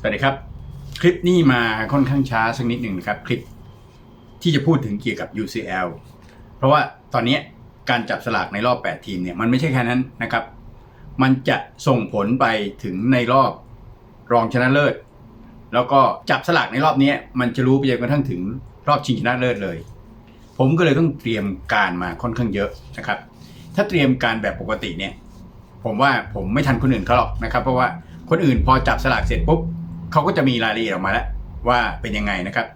สวัสดีครับ คลิปนี้มาค่อนข้างช้าสักนิดหนึ่งนะครับ คลิปที่จะพูดถึงเกี่ยวกับ UCL เพราะว่าตอนนี้การจับสลากในรอบ 8 ทีมเนี่ยมันไม่ใช่แค่นั้นนะครับ มันจะส่งผลไปถึงในรอบรองชนะเลิศ แล้วก็จับสลากในรอบนี้มันจะรู้ไปจนกระทั่งถึงรอบชิงชนะเลิศเลย ผมก็เลยต้องเตรียมการมาค่อนข้างเยอะนะครับ ถ้าเตรียมการแบบปกติเนี่ยผมว่าผมไม่ทันคนอื่นเขาหรอกนะครับ เพราะว่าคนอื่นพอจับสลากเสร็จปุ๊บ เขาก็จะมีรายละเอียดออกมาแล้วว่าเป็นยังไงนะครับ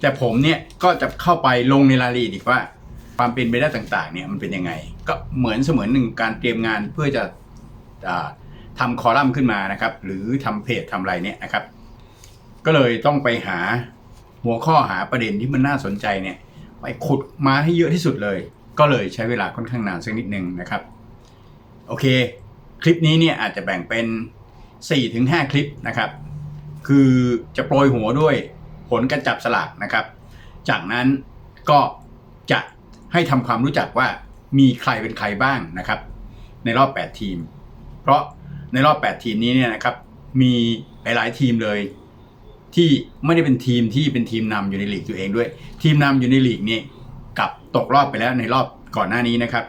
แต่ผมเนี่ยก็จะเข้าไปลงในรายละเอียดอีกว่า ความเป็นไปได้ต่างๆเนี่ยมันเป็นยังไง ก็เหมือนเสมือนหนึ่งการเตรียมงานเพื่อจะอ่าทำคอลัมน์ขึ้นมานะครับ หรือทำเพจทำอะไรเนี่ยนะครับ ก็เลยต้องไปหาหัวข้อหาประเด็นที่มันน่าสนใจเนี่ยไปขุดมาให้เยอะที่สุดเลย ก็เลยใช้เวลาค่อนข้างนานสักนิดนึงนะครับ โอเค คลิปนี้เนี่ยอาจจะแบ่งเป็น 4-5 คลิปนะครับ คือจะโปรยหัวด้วยผลการจับสลากนะครับ จากนั้นก็จะให้ทำความรู้จักว่ามีใครเป็นใครบ้างนะครับ ในรอบ 8 ทีม เพราะในรอบ 8 ทีมนี้เนี่ยนะครับ มีหลายๆทีมเลย ที่ไม่ได้เป็นทีมที่เป็นทีมนำอยู่ในลีกตัวเองด้วย ทีมนำอยู่ในลีกนี่กับตกรอบไปแล้วในรอบก่อนหน้านี้นะครับ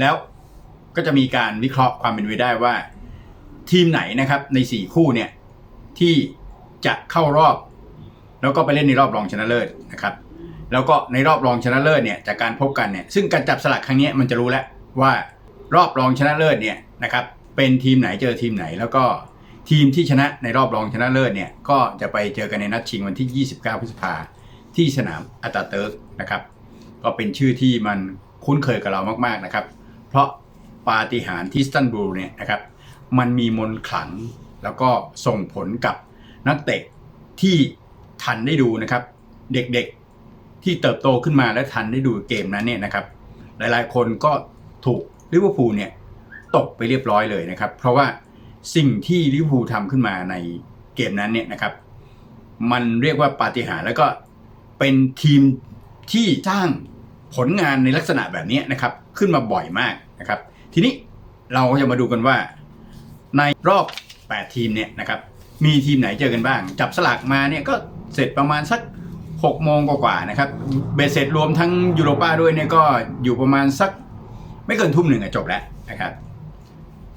แล้วก็จะมีการวิเคราะห์ความเป็นไปได้ว่า ทีมไหนนะครับใน 4 คู่เนี่ย ที่จะเข้ารอบ แล้วก็ไปเล่นในรอบรองชนะเลิศนะครับแล้วก็ในรอบรองชนะเลิศเนี่ยจากการพบกันเนี่ยซึ่งการจับสลักครั้งนี้มันจะรู้แล้วว่ารอบรองชนะเลิศเนี่ยนะครับเป็นทีมไหนเจอทีมไหน แล้วก็ทีมที่ชนะในรอบรองชนะเลิศเนี่ยก็จะไปเจอกันในนัดชิงวันที่ 29 พฤษภาที่สนามอัตาเติร์กนะครับก็เป็นชื่อที่มันคุ้นเคยกับเรามากๆนะครับ เพราะปาฏิหาริย์ที่สตันบูลเนี่ยนะครับมันมีมนขลัง แล้วก็ส่งผลกับนักเตะที่ทันได้ดูนะครับ เด็กๆที่เติบโตขึ้นมาและทันได้ดูเกมนั้นเนี่ยนะครับ หลายๆคนก็ถูกลิเวอร์พูลเนี่ยตกไปเรียบร้อยเลยนะครับ เพราะว่าสิ่งที่ลิเวอร์พูลทำขึ้นมาในเกมนั้นเนี่ยนะครับ มันเรียกว่าปาฏิหาริย์แล้วก็เป็นทีมที่สร้างผลงานในลักษณะแบบนี้นะครับ ขึ้นมาบ่อยมากนะครับ ทีนี้เราก็จะมาดูกันว่าในรอบ 8 ทีมเนี่ยนะครับมีทีมไหนเจอกันบ้าง จับสลากมาเนี่ยก็เสร็จประมาณสัก6โมงกว่าๆนะครับเบสเสร็จรวมทั้งยูโรป้าด้วยเนี่ยก็อยู่ประมาณสักไม่เกินทุ่มหนึ่งอะจบแล้วนะครับ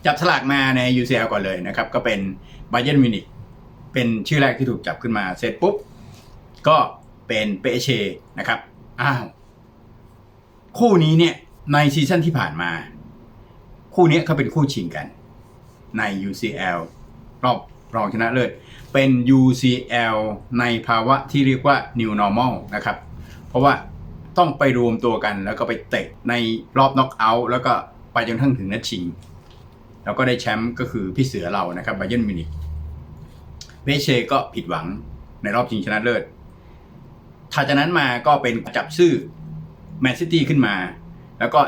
จับสลากมาใน UCL ก่อนเลยนะครับ ก็เป็นบ a เย r n m มินิกเป็นชื่อแรกที่ถูกจับขึ้นมาเสร็จปุ๊บ ก็เป็นเปเชนะครับอ้าวคู่นี้เนี่ยในซีซั่นที่ผ่านมา คู่นี้เขาเป็นคู่ชิงกันใน UCL รอบรองชนะเลิศเป็น UCL ในภาวะที่เรียกว่า New Normal นะครับ เพราะว่าต้องไปรวมตัวกันแล้วก็ไปเตะในรอบน็อกเอาท์แล้วก็ไปจนทั้งถึงนัดชิง แล้วก็ได้แชมป์ก็คือพี่เสือเรานะครับไบเย r n m มินิกเวเชก็ผิดหวังในรอบชิงชนะเลิศถัดจากนั้นมาก็เป็นจับชื่อแมนซิตี้ขึ้นมา แล้วก็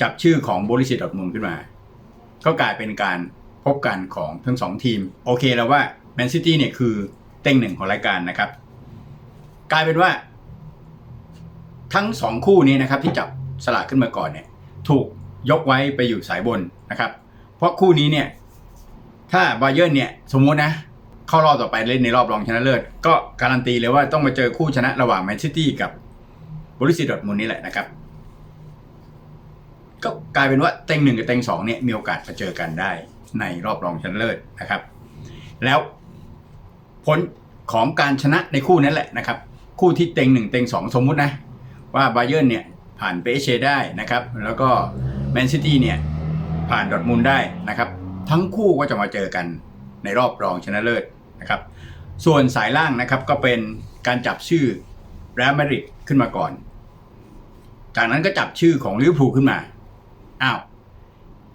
จับชื่อของโบริสิดอทมุนขึ้นมา ก็กลายเป็นการ พบกันของทั้งสองทีม โอเคแล้วว่าแมนซิตี้เนี่ยคือเต็งหนึ่งของรายการนะครับ กลายเป็นว่า ทั้งสองคู่นี้นะครับ ที่จับสลากขึ้นมาก่อนเนี่ย ถูกยกไว้ไปอยู่สายบนนะครับ เพราะคู่นี้เนี่ย ถ้าบาเยิร์นเนี่ยสมมุตินะเข้ารอบต่อไปเล่นในรอบรองชนะเลิศก็การันตีเลยว่าต้องมาเจอคู่ชนะระหว่างแมนซิตี้กับบริสิดอร์มุนนี่แหละนะครับ ก็กลายเป็นว่าเต็งหนึ่งกับเต็งสองเนี่ยมีโอกาสมาเจอกันได้ในรอบรองชนะเลิศนะครับ แล้วผลของการชนะในคู่นั้นแหละนะครับ คู่ที่เต็งหนึ่งเต็งสองสมมุตินะ ว่าบาเยิร์นเนี่ยผ่านเปเชได้นะครับ แล้วก็แมนซิตี้เนี่ยผ่านดอทมุนด์ได้นะครับ ทั้งคู่ก็จะมาเจอกันในรอบรองชนะเลิศนะครับ ส่วนสายล่างนะครับก็เป็นการจับชื่อแรมาริดขึ้นมาก่อน จากนั้นก็จับชื่อของลิเวอร์พูลขึ้นมา อ้าว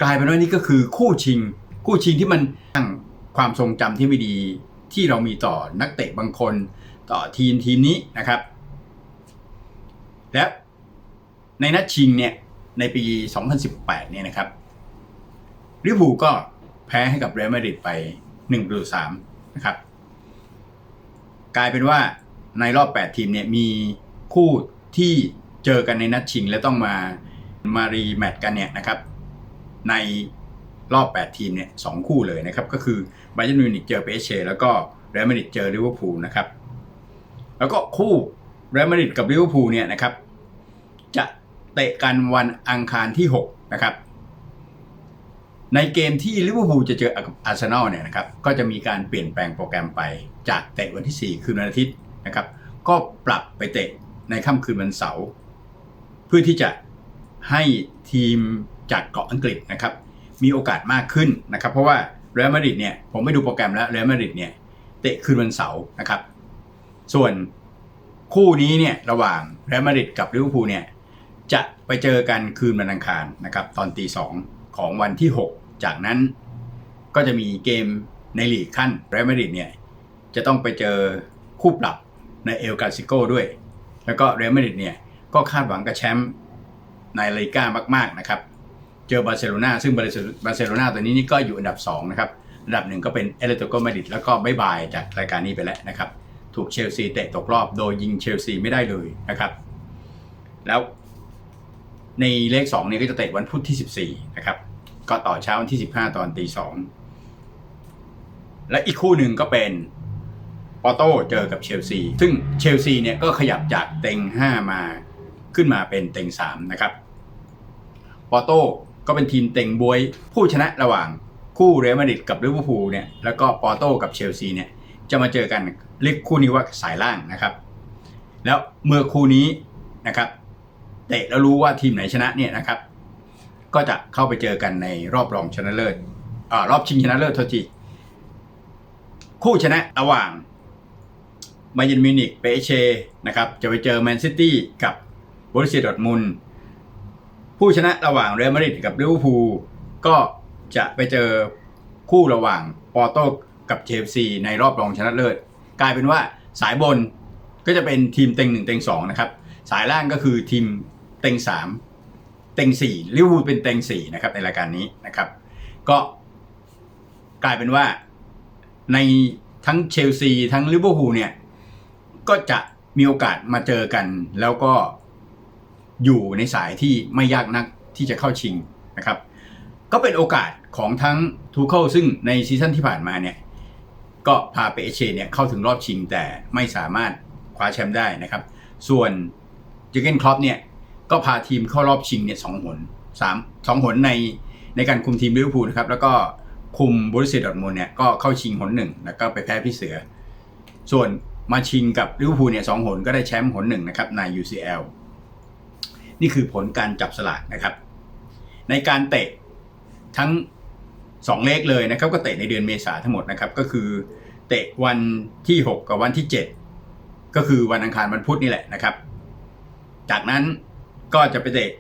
กลายเป็นว่านี่ก็คือคู่ชิง คู่ชิงที่มันสร้างความทรงจำที่ไม่ดีที่เรามีต่อนักเตะบางคนต่อทีมทีมนี้นะครับ และในนัดชิงเนี่ยในปี 2018 เนี่ยนะครับลิเวอร์พูก็แพ้ให้กับเรอัลมาดริดไป1ประตู3นะครับ กลายเป็นว่าในรอบ 8 ทีมเนี่ยมีคู่ที่เจอกันในนัดชิงและต้องมา มารีแมตช์กันเนี่ยนะครับในรอบ 8 ทีมเนี่ยสองคู่เลยนะครับก็คือไบเ e นมิวนิกเจอเปเชแล้วก็เรอัลมาดริดเจอลิเวอร์พูลนะครับแล้วก็คู่เรอัลมาดริดกับลิเวอร์พูลเนี่ยนะครับจะเตะกันวันอังคารที่6นะครับในเกมที่ลิเวอร์พูลจะเจอกับอาร์เซนอลเนี่ยนะครับก็จะมีการเปลี่ยนแปลงโปรแกรมไปจากเตะวันที่ 4 คืนวันอาทิตย์นะครับก็ปรับไปเตะในค่ำคืนวันเสาร์เพื่อที่จะ ให้ทีมจากเกาะอังกฤษนะครับมีโอกาสมากขึ้นนะครับ เพราะว่าเรอัลมาดริดเนี่ยผมไม่ดูโปรแกรมแล้วเรอัลมาดริดเนี่ยเตะคืนวันเสาร์นะครับ ส่วนคู่นี้เนี่ยระหว่างเรอัลมาดริดกับลิเวอร์พูลเนี่ยจะไปเจอกันคืนวันอังคารนะครับตอนตีสองของวันที่ 6 จากนั้นก็จะมีเกมในลีกขั้นเรอัลมาดริดเนี่ยจะต้องไปเจอคู่ปรับในเอลกาซิโกด้วย แล้วก็เรอัลมาดริดเนี่ยก็คาดหวังกับแชมป์ ในลาลิก้ามากๆนะครับ เจอบาร์เซโลนาซึ่งบาร์เซโลนาตัวนี้นี่ก็อยู่อันดับ 2 นะครับ อันดับหนึ่งก็เป็นเอเลโตโกมาดิดแล้วก็บายบายจากรายการนี้ไปแล้วนะครับ ถูกเชลซีเตะตกรอบโดยยิงเชลซีไม่ได้เลยนะครับ แล้วในเลข2เนี่ยก็จะเตะวันพุธที่ 14 นะครับ ก็ต่อเช้าวันที่ 15 ตอนตีสองและอีกคู่หนึ่งก็เป็นปอโต้เจอกับเชลซี ซึ่งเชลซีเนี่ยก็ขยับจากเต็ง 5 มาขึ้นมาเป็นเต็ง 3 นะครับ อโต้ก็เป็นทีมเต็งบวย ผู้ชนะระหว่างคู่เรอัลมาดริดกับลิเวอร์พูลเนี่ยแล้วก็ปอโต้กับเชลซีเนี่ยจะมาเจอกันเรียกคู่นี้ว่าสายล่างนะครับ แล้วเมื่อคู่นี้นะครับเตะแล้วรู้ว่าทีมไหนชนะเนี่ยนะครับ ก็จะเข้าไปเจอกันในรอบรองชนะเลิศอ่ารอบชิงชนะเลิศโทษทีคู่ชนะระหว่างบาเยนมิวนิกเปเชนะครับ จะไปเจอแมนซิตี้กับบรุเซียดอร์ทมุน ผู้ชนะระหว่างเรอัลมาดริดกับลิเวอร์พูลก็จะไปเจอคู่ระหว่างปอร์โตกับเชลซีในรอบรองชนะเลิศ กลายเป็นว่าสายบนก็จะเป็นทีมเต็งหนึ่งเต็งสองนะครับ สายล่างก็คือทีมเต็งสามเต็งสี่ลิเวอร์พูลเป็นเต็งสี่นะครับในรายการนี้นะครับ ก็กลายเป็นว่าในทั้งเชลซีทั้งลิเวอร์พูลเนี่ยก็จะมีโอกาสมาเจอกันแล้วก็ อยู่ในสายที่ไม่ยากนักที่จะเข้าชิงนะครับก็เป็นโอกาสของทั้งทูเคิลซึ่งในซีซั่นที่ผ่านมาเนี่ยก็พาเปเชเนี่ยเข้าถึงรอบชิงแต่ไม่สามารถคว้าแชมป์ได้นะครับ ส่วนเจเกนครอปเนี่ยก็พาทีมเข้ารอบชิงเนี่ยสองหนสามสองหนในในการคุมทีมลิเวอร์พูลนะครับแล้วก็คุมบริสเซียดอทมุนเนี่ยก็เข้าชิงหนหนึ่งแล้วก็ไปแพ้พี่เสือ ส่วนมาชิงกับลิเวอร์พูลเนี่ยสองหนก็ได้แชมป์หนหนึ่งนะครับใน UCL นี่คือผลการจับสลากนะครับ ในการเตะทั้ง 2 เลขเลยนะครับ ก็เตะในเดือนเมษาทั้งหมดนะครับ ก็คือเตะวันที่ 6 กับวันที่ 7 ก็คือวันอังคารวันพุธนี่แหละนะครับ จากนั้นก็จะไปเตะ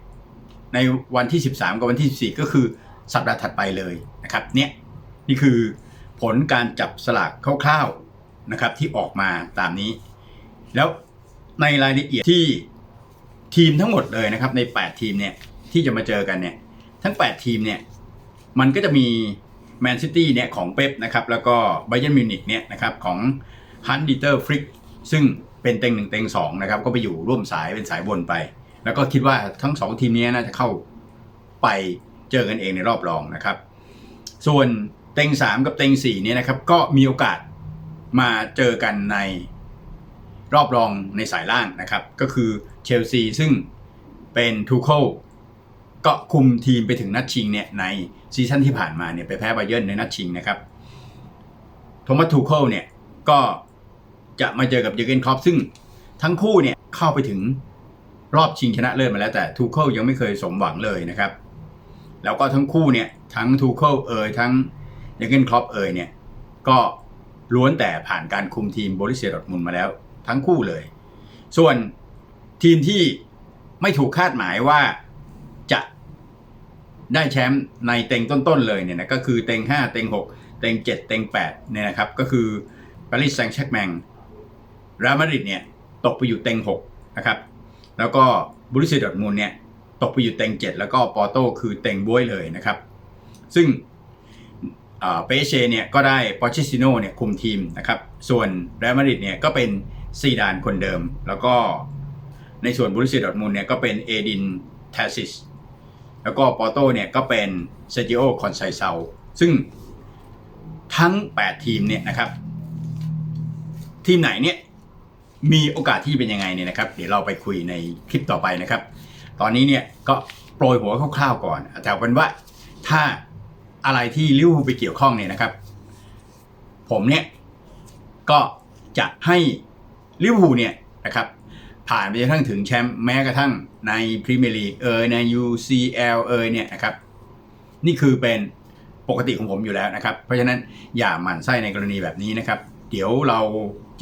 ในวันที่ 13 กับวันที่ 14 ก็คือสัปดาห์ถัดไปเลยนะครับ เนี่ยนี่คือผลการจับสลากคร่าวๆนะครับที่ออกมาตามนี้ แล้วในรายละเอียดที่ ทีมทั้งหมดเลยนะครับใน 8 ทีมเนี่ยที่จะมาเจอกันเนี่ยทั้ง 8 ทีมเนี่ยมันก็จะมีแมนซิตี้เนี่ยของเป๊ปนะครับแล้วก็ไบเ e นมิวนิกเนี่ยนะครับของฮันดิเตอร์ฟริกซึ่งเป็นเต็งหนึ่งเต็งสองนะครับก็ไปอยู่ร่วมสายเป็นสายบนไป แล้วก็คิดว่าทั้ง 2 ทีมนี้น่าจะเข้าไปเจอกันเองในรอบรองนะครับ ส่วนเต็ง 3 กับเต็ง4เนี่ยนะครับก็มีโอกาสมาเจอกันในรอบรองในสายล่างนะครับ ก็คือ เชลซีซึ่งเป็นทูเคิลก็คุมทีมไปถึงนัดชิงเนี่ยในซีซั่นที่ผ่านมาเนี่ยไปแพ้ไบเยิร์นในนัดชิงนะครับโทมัสทูเคิลเนี่ยก็จะมาเจอกับเยอร์เกนครอปซึ่งทั้งคู่เนี่ยเข้าไปถึงรอบชิงชนะเลิศมาแล้วแต่ทูเคิลยังไม่เคยสมหวังเลยนะครับ แล้วก็ทั้งคู่เนี่ยทั้งทูเคิลเอ่ยทั้งเยอร์เกนครอปเอ่ยเนี่ยก็ล้วนแต่ผ่านการคุมทีมโบริเซียดอทมุนมาแล้วทั้งคู่เลย ส่วน ทีมที่ไม่ถูกคาดหมายว่าจะได้แชมป์ในเต็งต้นๆเลยเนี่ยนะก็คือเต็ง 5 เต็ง 6 เต็ง 7 เต็ง8เนี่ยนะครับก็คือปารีสแซงต์แชร์กแมงรอัลมาริดเนี่ยตกไปอยู่เต็ง 6 นะครับ แล้วก็บรุเซียดอร์ทมุนเนี่ยตกไปอยู่เต็ง 7 แล้วก็ปอร์โตคือเต็งบ้วยเลยนะครับ ซึ่งเปเชเนี่ยก็ได้ปอชิซิโนเนี่ยคุมทีมนะครับ ส่วนเรอัลมาดริดเนี่ยก็เป็นซีดานคนเดิม แล้วก็ ในส่วนบรุเซียดอทมุนเนี่ยก็เป็นเอดินแทซิสแล้วก็ปอโตเนี่ยก็เป็นเซจิโอคอนไซเซาซึ่งทั้ง 8 ทีมเนี่ยนะครับ ทีมไหนเนี่ยมีโอกาสที่เป็นยังไงเนี่ยนะครับ เดี๋ยวเราไปคุยในคลิปต่อไปนะครับ ตอนนี้เนี่ยก็โปรยหัวคร่าวๆก่อน แต่เอาเป็นว่าถ้าอะไรที่ลิเวอร์พูลไปเกี่ยวข้องเนี่ยนะครับ ผมเนี่ยก็จะให้ลิเวอร์พูลเนี่ยนะครับ ผ่านไปจนกระทั่งถึงแชมป์แม้กระทั่งในพรีเมียร์ลีกเอยใน UCL เอยเนี่ยนะครับ นี่คือเป็นปกติของผมอยู่แล้วนะครับ เพราะฉะนั้นอย่าหมั่นไส้ในกรณีแบบนี้นะครับ เดี๋ยวเรา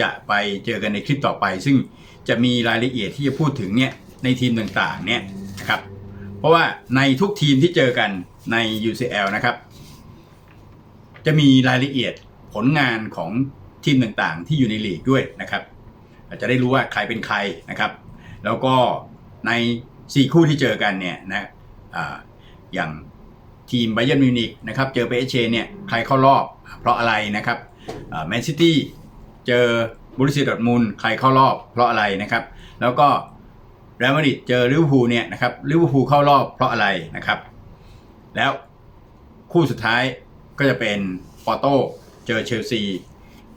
จะไปเจอกันในคลิปต่อไป ซึ่งจะมีรายละเอียดที่จะพูดถึงเนี่ยในทีมต่างๆเนี่ยนะครับ เพราะว่าในทุกทีมที่เจอกันใน UCL นะครับ จะมีรายละเอียดผลงานของทีมต่างๆ ที่อยู่ในลีกด้วยนะครับ จะได้รู้ว่าใครเป็นใครนะครับ แล้วก็ใน 4 คู่ที่เจอกันเนี่ยนะออย่างทีมไบเ e นมิวนิกนะครับเจอเปเชเนี่ยใครเข้ารอบเพราะอะไรนะครับแมนซิตี้เจอบุรุษดอร์ทมุนด์ใครเข้ารอบเพราะอะไรนะครับ แล้วก็เรอัลมาดริดเจอลิเวอร์พูลเนี่ยนะครับลิเวอร์พูลเข้ารอบเพราะอะไรนะครับ แล้วคู่สุดท้ายก็จะเป็นปอโตเจอเชลซี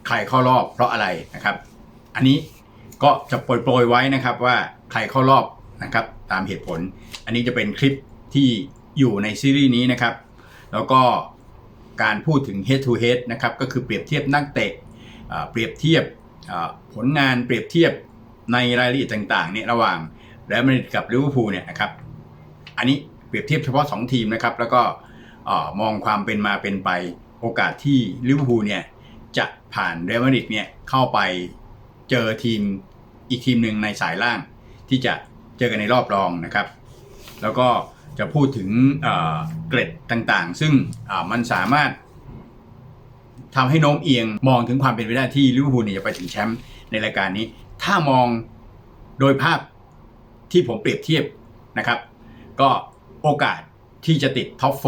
ใครเข้ารอบเพราะอะไรนะครับ อันนี้ ก็จะโปรยๆไว้นะครับว่าใครเข้ารอบนะครับตามเหตุผล อันนี้จะเป็นคลิปที่อยู่ในซีรีส์นี้นะครับ แล้วก็การพูดถึง head to head นะครับก็คือเปรียบเทียบนักเตะเปรียบเทียบผลงานเปรียบเทียบในรายละเอียดต่างๆเนี่ยระหว่างเรอัลมาดริดกับลิเวอร์พูลเนี่ยนะครับอันนี้เปรียบเทียบเฉพาะ 2 ทีมนะครับ แล้วก็มองความเป็นมาเป็นไปโอกาสที่ลิเวอร์พูลเนี่ยจะผ่านเรอัลมาดริดเนี่ยเข้าไป เจอทีมอีกทีมหนึ่งในสายล่าง ที่จะเจอกันในรอบรองนะครับ แล้วก็จะพูดถึงเกร็ดต่างๆ ซึ่งมันสามารถทำให้โน้มเอียงมองถึงความเป็นไปได้ที่ลิเวอร์พูลเนี่ยจะไปถึงแชมป์ในรายการนี้ ถ้ามองโดยภาพที่ผมเปรียบเทียบนะครับ ก็โอกาสที่จะติดท็อปโฟ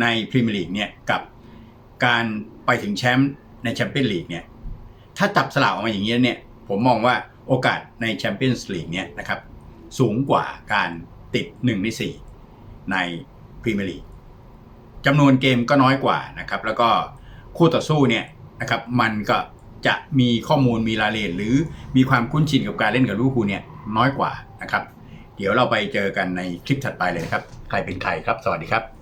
ในพรีเมียร์ลีกเนี่ยกับการไปถึงแชมป์ในแชมเปี้ยนลีกเนี่ย ถ้าจับสลากออกมาอย่างนี้เนี่ย ผมมองว่าโอกาสในแชมเปี้ยนส์ลีกเนี่ยนะครับ สูงกว่าการติด 1 ใน 4 ในพรีเมียร์ลีกจำนวนเกมก็น้อยกว่านะครับ แล้วก็คู่ต่อสู้เนี่ยนะครับมันก็จะมีข้อมูลมีรายละเอียดหรือมีความคุ้นชินกับการเล่นกับลิเวอร์พูเนี่ยน้อยกว่านะครับ เดี๋ยวเราไปเจอกันในคลิปถัดไปเลยนะครับ ใครเป็นใครครับ สวัสดีครับ